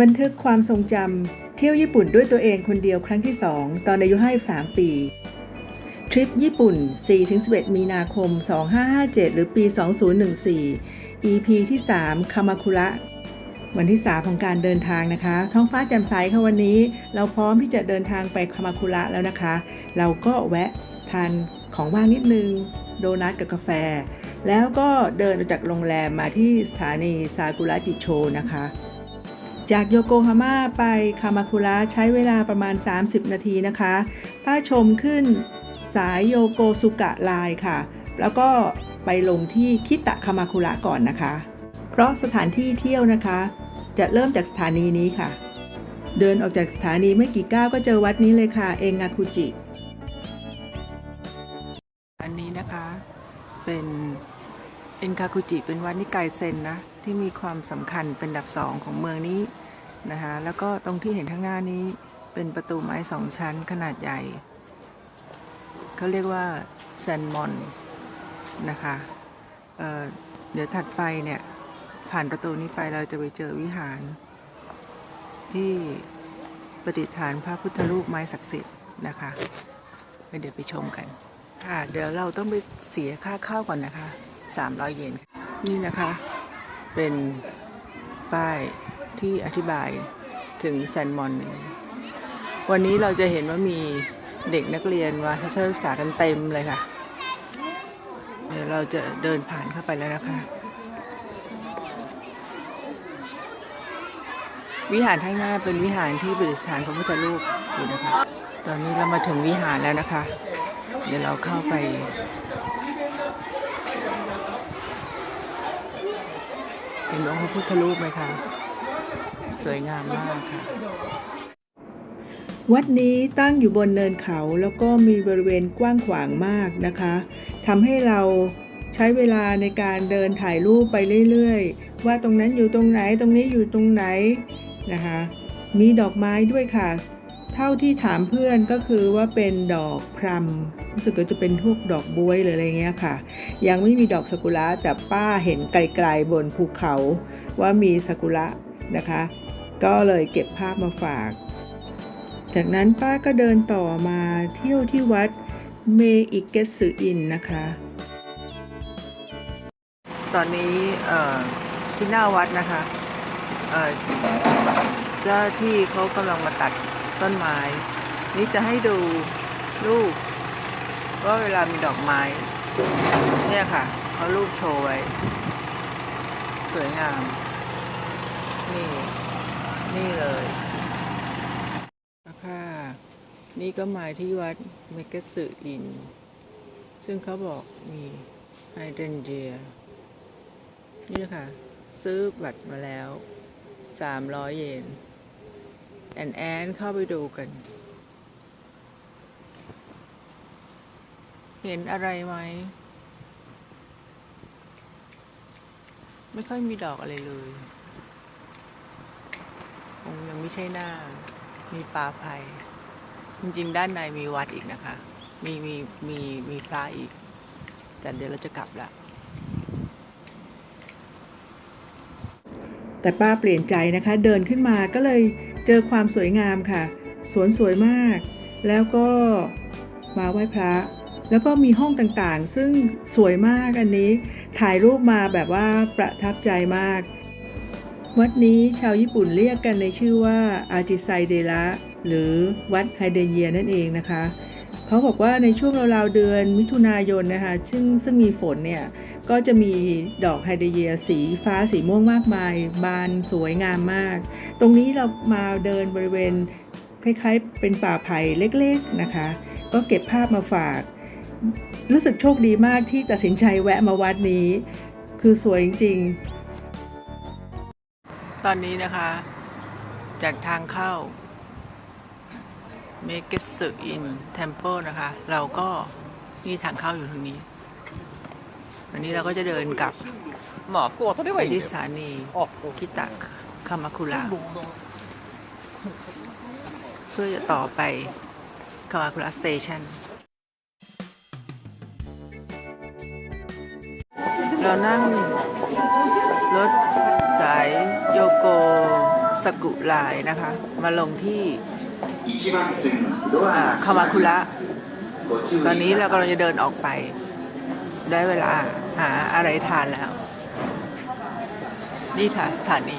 บันทึกความทรงจำเที่ยวญี่ปุ่นด้วยตัวเองคนเดียวครั้งที่ 2 ตอนอายุ 53 ปี ทริปญี่ปุ่น 4-11 มีนาคม 2557 หรือปี 2014 EP ที่ 3 คามาคุระ วันที่ 3 ของการเดินทางนะคะ ท้องฟ้าแจ่มใสค่ะวันนี้ เราพร้อมที่จะเดินทางไปคามาคุระแล้วนะคะ เราก็แวะทานของว่างนิดนึง โดนัทกับกาแฟ แล้วก็เดินออกจากโรงแรมมาที่สถานีซากุระจิโชนะคะ จากโยโกฮาม่าไปคามาคุระใช้เวลาประมาณ 30 นาทีนะคะ ป้าชมขึ้นสายโยโกสุกะไลน์ค่ะ แล้วก็ไปลงที่คิตะคามาคุระก่อนนะคะ เพราะสถานที่เที่ยวนะคะ จะเริ่มจากสถานีนี้ค่ะ เดินออกจากสถานีไม่กี่ก้าวก็เจอวัดนี้เลยค่ะ เองาคุจิ อันนี้นะคะเป็น เอ็นคาคุจิเป็นวัดนิกายเซนนะ ที่มีความสำคัญเป็นดับสองของเมืองนี้นะคะแล้วก็ตรงที่เห็นข้างหน้านี้เป็นประตูไม้สองชั้นขนาดใหญ่ เขาเรียกว่าแซนมอนนะคะเเดี๋ยวถัดไปเนี่ย ผ่านประตูนี้ไปเราจะไปเจอวิหาร ที่ประดิษฐานพระพุทธรูปไม้ศักดิ์สิทธิ์นะคะเดี๋ยวไปชมกัน ค่ะ เดี๋ยวเราต้องไปเสียค่าเข้าก่อนนะคะ 300 เยน นี่นะคะเป็นป้ายที่อธิบายถึงแซนมอนหนึ่ง วันนี้เราจะเห็นว่ามีเด็กนักเรียนมาทัศนศึกษากันเต็มเลยค่ะ เดี๋ยวเราจะเดินผ่านเข้าไปแล้วนะคะ วิหารข้างหน้าเป็นวิหารที่ประดิษฐานพระพุทธรูปอยู่นะคะ ตอนนี้เรามาถึงวิหารแล้วนะคะ เดี๋ยวเราเข้าไป เห็นองค์พระพุทธรูปไหมคะสวยงามมากค่ะ วัดนี้ตั้งอยู่บนเนินเขาแล้วก็มีบริเวณกว้างขวางมากนะคะทำให้เราใช้เวลาในการเดินถ่ายรูปไปเรื่อยๆ ว่าตรงนั้นอยู่ตรงไหนตรงนี้อยู่ตรงไหนนะคะ มีดอกไม้ด้วยค่ะ เท่าที่ถามเพื่อนก็คือว่าเป็นดอกพรมรู้สึกว่าจะเป็นพวกดอกบวยหรืออะไรเงี้ยค่ะ ยังไม่มีดอกซากุระแต่ป้าเห็นไกลๆบนภูเขาว่ามีซากุระนะคะ ก็เลยเก็บภาพมาฝาก จากนั้นป้าก็เดินต่อมาเที่ยวที่วัดเมอิเกสึอินนะคะ ตอนนี้ที่หน้าวัดนะคะเจ้าที่เขากำลังมาตัด ต้นไม้ นี่จะให้ดูรูปว่าเวลามีดอกไม้ เนี่ยค่ะเขารูปโชว์ไว้ สวยงาม นี่ นี่เลยค่ะ นี่ก็มาที่วัดเมกสึอิน ซึ่งเขาบอกมีไฮเดรนเจีย นี่นะคะซื้อบัตรมาแล้ว 300 เยน แอนแอนเข้าไปดูกัน เห็นอะไรไหม ไม่ค่อยมีดอกอะไรเลยคงยังไม่ใช่หน้า มีปลาภัย จริงๆ ด้านในมีวัดอีกนะคะ มีมีมีมีพระอีก แต่เดี๋ยวเราจะกลับละแต่ป้าเปลี่ยนใจนะคะ เดินขึ้นมาก็เลย เจอความสวยงามค่ะ สวนสวยมาก แล้วก็มาไหว้พระ แล้วก็มีห้องต่างๆ ซึ่งสวยมากอันนี้ ถ่ายรูปมาแบบว่าประทับใจมาก วัดนี้ชาวญี่ปุ่นเรียกกันในชื่อว่าอาจิไซเดระหรือวัดไฮเดเยียนั่นเองนะคะ เขาบอกว่าในช่วงราวๆเดือนมิถุนายนนะคะ ซึ่งซึ่งมีฝนเนี่ย ก็จะมีดอกไฮเดรเยียสีฟ้าสีม่วงมากมาย บานสวยงามมาก ตรงนี้เรามาเดินบริเวณคล้ายๆ เป็นป่าไผ่เล็กๆนะคะ ก็เก็บภาพมาฝาก รู้สึกโชคดีมากที่ตัดสินใจแวะมาวัดนี้ คือสวยจริงๆ ตอนนี้นะคะ จากทางเข้าเมเกสึอินเทมเพิลนะคะ เราก็มีทางเข้าอยู่ตรงนี้ วันนี้เราก็จะเดินกลับ まあ、ここは取れ ไป ばいいんだ ที่ よ ส。ถานี あ、 คิตะคามาคุระเพื่อจะต่อไปคามาคุระสเตชันเรานั่งรถสายโยโก สกุลายนะคะ มาลงที่ 1番線ドア อ่า が คามาคุระ ご注 ตอน 意 นี้เรากำลังจะเดินออกไป ได้เวลา หาอะไรทานแล้ว นี่ค่ะสถานี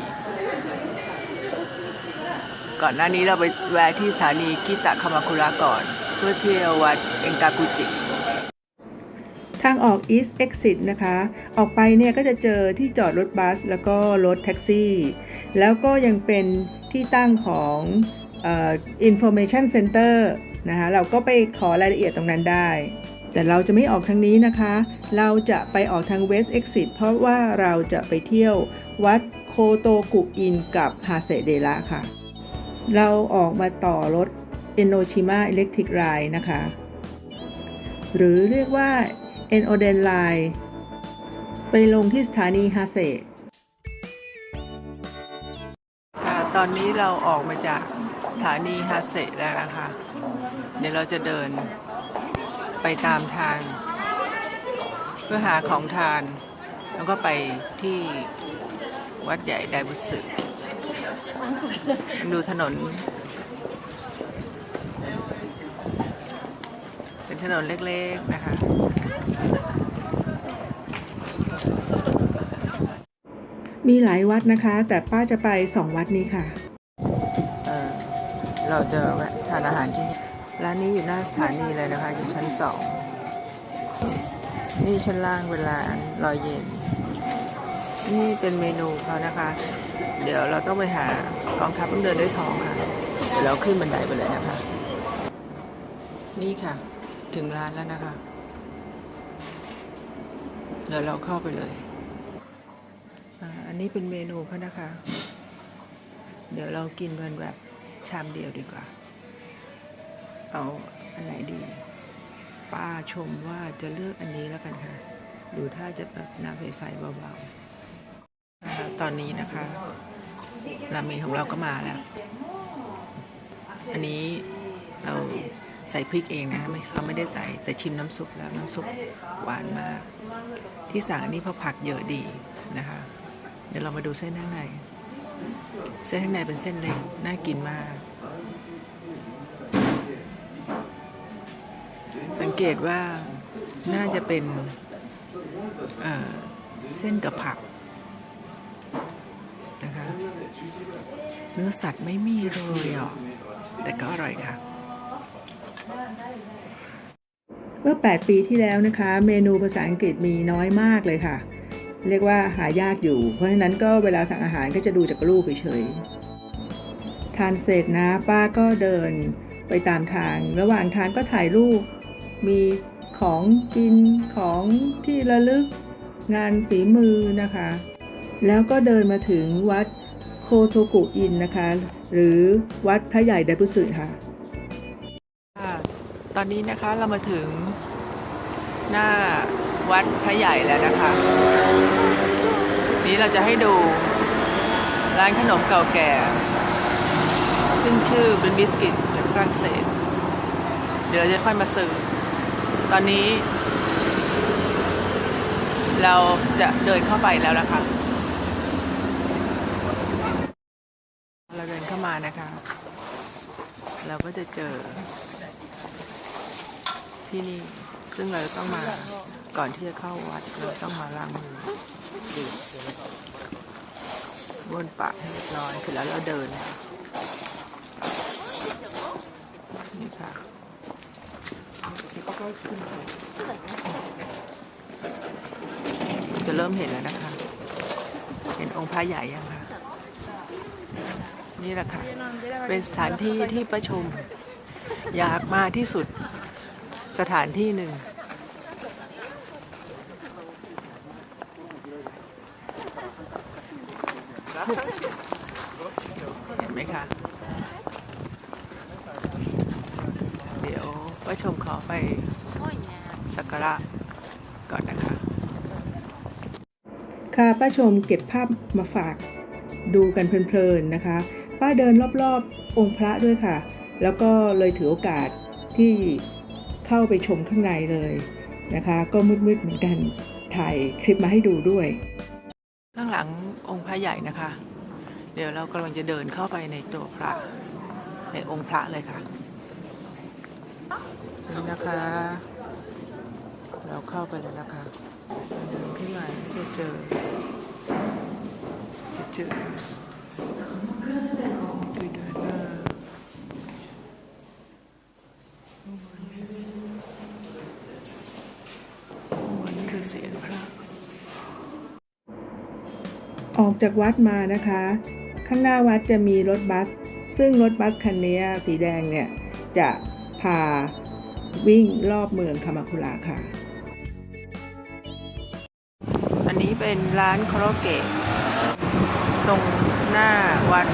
ก่อนหน้านี้เราไปแวะที่สถานีกิตะคามาคุระก่อน เพื่อเที่ยววัดเองกากุจิทางออก East Exit นะคะ ออกไปเนี่ยก็จะเจอที่จอดรถบัส แล้วก็รถแท็กซี่ แล้วก็ยังเป็นที่ตั้งของออ Information Center นะคะ เราก็ไปขอรายละเอียดตรงนั้นได้ แต่เราจะไม่ออกทางนี้นะคะ เราจะไปออกทาง West Exit เพราะว่าเราจะไปเที่ยววัดโคโตกุอินกับฮาเซเดระค่ะ เราออกมาต่อรถ Enoshima Electric Line นะคะ หรือเรียกว่าเอ็นโอเดนไลน์ไปลงที่สถานีฮาเซตอนนี้เราออกมาจากสถานีฮาเซแล้วนะคะ เดี๋ยวเราจะเดิน ไปตามทาง เพื่อหาของทาน แล้วก็ไปที่วัดใหญ่ไดบุสึดูถนน เป็นถนนเล็กๆนะคะมีหลายวัดนะคะ แต่ป้าจะไปสองวัดนี้ค่ะ เออเราจะแวะทานอาหารที่นี่ ร้านนี้อยู่หน้าสถานีเลยนะคะ อยู่ชั้นสองนี่ชั้นล่างเป็นร้านรอยเย็น นี่เป็นเมนูเขานะคะ เดี๋ยวเราต้องไปหากองทัพต้องเดินด้วยท้องค่ะเดี๋ยวเราขึ้นบันไดไปเลยนะคะ นี่ค่ะ ถึงร้านแล้วนะคะ เดี๋ยวเราเข้าไปเลยอันนี้เป็นเมนูเขานะคะ เดี๋ยวเรากินกันแบบชามเดียวดีกว่า เอาอันไหนดี ป้าชมว่าจะเลือกอันนี้แล้วกันค่ะ ดูถ้าจะแบบน้ำใสๆเบาๆ ตอนนี้นะคะ ราเมงของเราก็มาแล้ว อันนี้เราใส่พริกเองนะไม่เขาไม่ได้ใส่แต่ชิมน้ำซุปแล้วน้ำซุปหวานมาก ที่สั่งอันนี้เพราะผักเยอะดีนะคะ เดี๋ยวเรามาดูเส้นข้างใน เส้นข้างในเป็นเส้นเล็กน่ากินมาก เกตว่าน่าจะเป็นเเส้นกับผักนะคะเนื้อสัตว์ไม่มีเลยอะแต่ก็อร่อยค่ะเมื่อ 8 ปีที่แล้วนะคะ เมนูภาษาอังกฤษมีน้อยมากเลยค่ะ เรียกว่าหายากอยู่ เพราะฉะนั้นก็เวลาสั่งอาหารก็จะดูจากรูปเฉยๆทานเสร็จนะป้าก็เดินไปตามทาง ระหว่างทางก็ถ่ายรูป มีของกินของที่ระลึกงานฝีมือนะคะ แล้วก็เดินมาถึงวัดโคโทกุอินนะคะ หรือวัดพระใหญ่ไดบุสึค่ะ ตอนนี้นะคะเรามาถึงหน้าวัดพระใหญ่แล้วนะคะ นี้เราจะให้ดูร้านขนมเก่าแก่ซึ่งชื่อเป็นบิสกิตจากฝรั่งเศส เดี๋ยวเราจะค่อยมาซื้อ ตอนนี้ เราจะเดินเข้าไปแล้วนะคะ เราเดินเข้ามานะคะ เราก็จะเจอ ที่นี่ ซึ่งเราต้องมาก่อนที่จะเข้าวัดเราต้องมาล้างมือบ้วนปากให้เรียบร้อยเสร็จแล้วเราเดินค่ะ จะเริ่มเห็นแล้วนะคะ เห็นองค์พระใหญ่ยังคะนี่แหละค่ะ เป็นสถานที่ที่ประชุม อยากมาที่สุดสถานที่หนึ่ง เห็นไหมคะ เดี๋ยวประชมขอไปสักการะก่อนนะคะ ค่ะป้าชมเก็บภาพมาฝากดูกันเพลินๆนะคะ ป้าเดินรอบๆ องค์พระด้วยค่ะ แล้วก็เลยถือโอกาสที่เข้าไปชมข้างในเลยนะคะ ก็มืดๆเหมือนกันถ่ายคลิปมาให้ดูด้วย ข้างหลังองค์พระใหญ่นะคะ เดี๋ยวเรากำลังจะเดินเข้าไปในตัวพระในองค์พระเลยค่ะ นี่นะคะ เราเข้าไปเลยนะคะเดินขึ้นมาจะเจอ จะเจอคือเดินมาวันนี้คือเสียงพระออกจากวัดมานะคะ ข้างหน้าวัดจะมีรถบัส ซึ่งรถบัสคันนี้สีแดงเนี่ยจะ พาวิ่งรอบเมืองคามาคุระค่ะ อันนี้เป็นร้านคาราโอเกะตรงหน้าวัด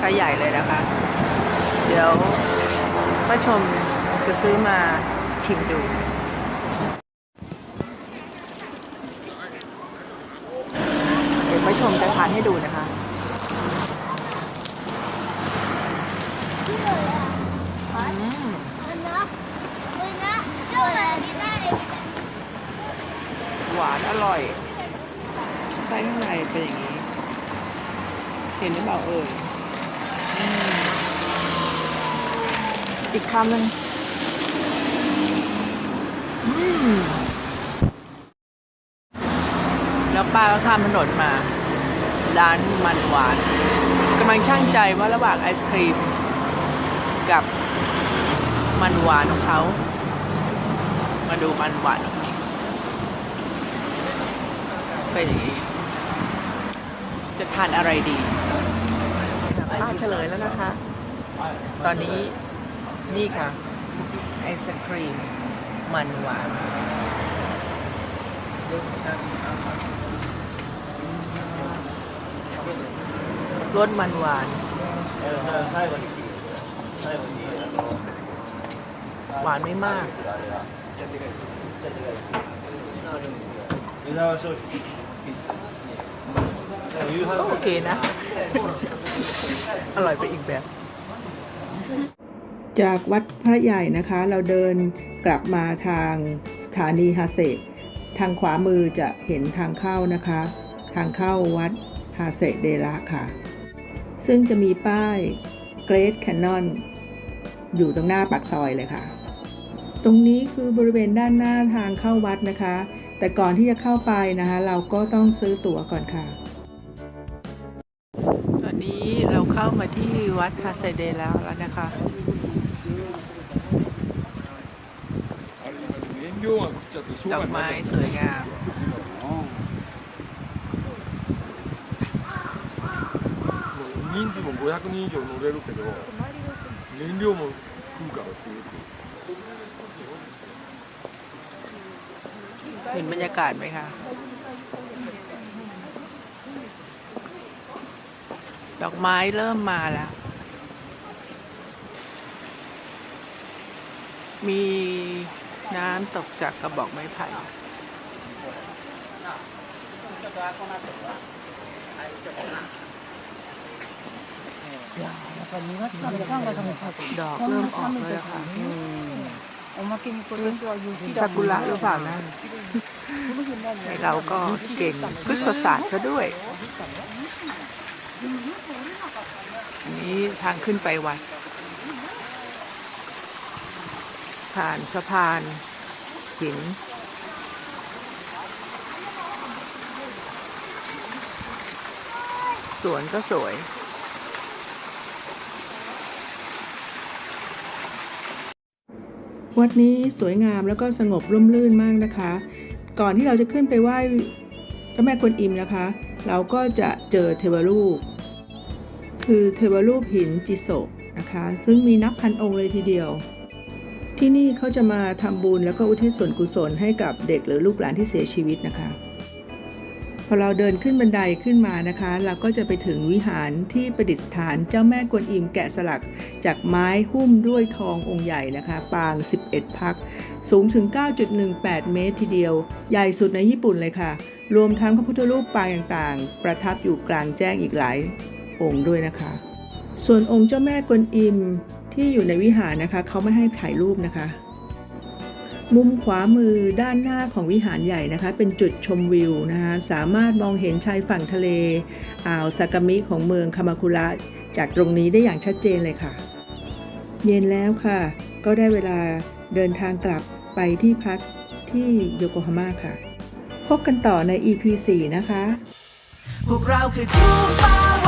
พระใหญ่เลยนะคะ เดี๋ยวป้าชมจะซื้อมาชิมดูเดี๋ยวป้าชมจะทานให้ดูนะคะ อืม หวานอร่อย ไส้ข้างในเป็นอย่างนี้ เห็นหรือเปล่าเอ่ยอืมอีกคำหนึ่งอืมแล้วป้าก็ข้ามถนนมา ร้านมันหวานกำลังช่างใจว่าระหว่างไอศครีม กับมันหวานของเขา มาดูมันหวานของเขาเป็นอย่างนี้ จะทานอะไรดี ป้าเฉลยแล้วนะคะ ตอนนี้นี่ค่ะ ไอศครีม มันหวานรสมันหวานหวานไม่มากก็โอเคนะ อร่อยไปอีกแบบ จากวัดพระใหญ่นะคะ เราเดินกลับมาทางสถานีฮาเซทางขวามือจะเห็นทางเข้านะคะ ทางเข้าวัดฮาเซเดระค่ะ ซึ่งจะมีป้ายเกร t แคนนอนอยู่ตรงหน้าปากซอยเลยค่ะ ตรงนี้คือบริเวณด้านหน้าทางเข้าวัดนะคะ แต่ก่อนที่จะเข้าไปนะคะ เราก็ต้องซื้อตั๋วก่อนค่ะ เราเข้ามาที่วัดฮาเซเดแล้วแล้วนะคะ 燃料が食っちゃってしょう ดอ が ก な ไม้ い สวยงาม 人数も500人以上乗れるけど燃料も食うからすごく เห็นบรรยากาศไหมคะ ดอกไม้เริ่มมาแล้ว มีน้ำตกจากกระบอกไม้ไผ่ดอกเริ่มออกเลยค่ะซากุระหรือเปล่านะเราก็เก่งพฤกษศาสตร์ซะด้วย นี้ทางขึ้นไปวัด ผ่านสะพานหินสวนก็สวย วัดนี้สวยงามแล้วก็สงบร่มรื่นมากนะคะ ก่อนที่เราจะขึ้นไปไหว้เจ้าแม่กวนอิมนะคะ เราก็จะเจอเทวรูป คือเทวรูปหินจิโซะนะคะ ซึ่งมีนับพันองค์เลยทีเดียว ที่นี่เขาจะมาทำบุญแล้วก็อุทิศส่วนกุศลให้กับเด็กหรือลูกหลานที่เสียชีวิตนะคะ พอเราเดินขึ้นบันไดขึ้นมานะคะ เราก็จะไปถึงวิหารที่ประดิษฐานเจ้าแม่กวนอิมแกะสลัก จากไม้หุ้มด้วยทององค์ใหญ่นะคะ ปาง 11 พัก สูงถึง 9.18 เมตรทีเดียว ใหญ่สุดในญี่ปุ่นเลยค่ะรวมทั้งพระพุทธรูปปางต่างๆ ประทับอยู่กลางแจ้งอีกหลาย องค์ด้วยนะคะ ส่วนองค์เจ้าแม่กวนอิมที่อยู่ในวิหารนะคะเขาไม่ให้ถ่ายรูปนะคะ มุมขวามือด้านหน้าของวิหารใหญ่นะคะ เป็นจุดชมวิวนะคะสามารถมองเห็นชายฝั่งทะเลอ่าวซากามิของเมืองคามาคุระจากตรงนี้ได้อย่างชัดเจนเลยค่ะ เย็นแล้วค่ะ ก็ได้เวลาเดินทางกลับไปที่พักที่โยโกฮาม่าค่ะ พบกันต่อใน EP 4 นะคะ พวกเราคือทูปา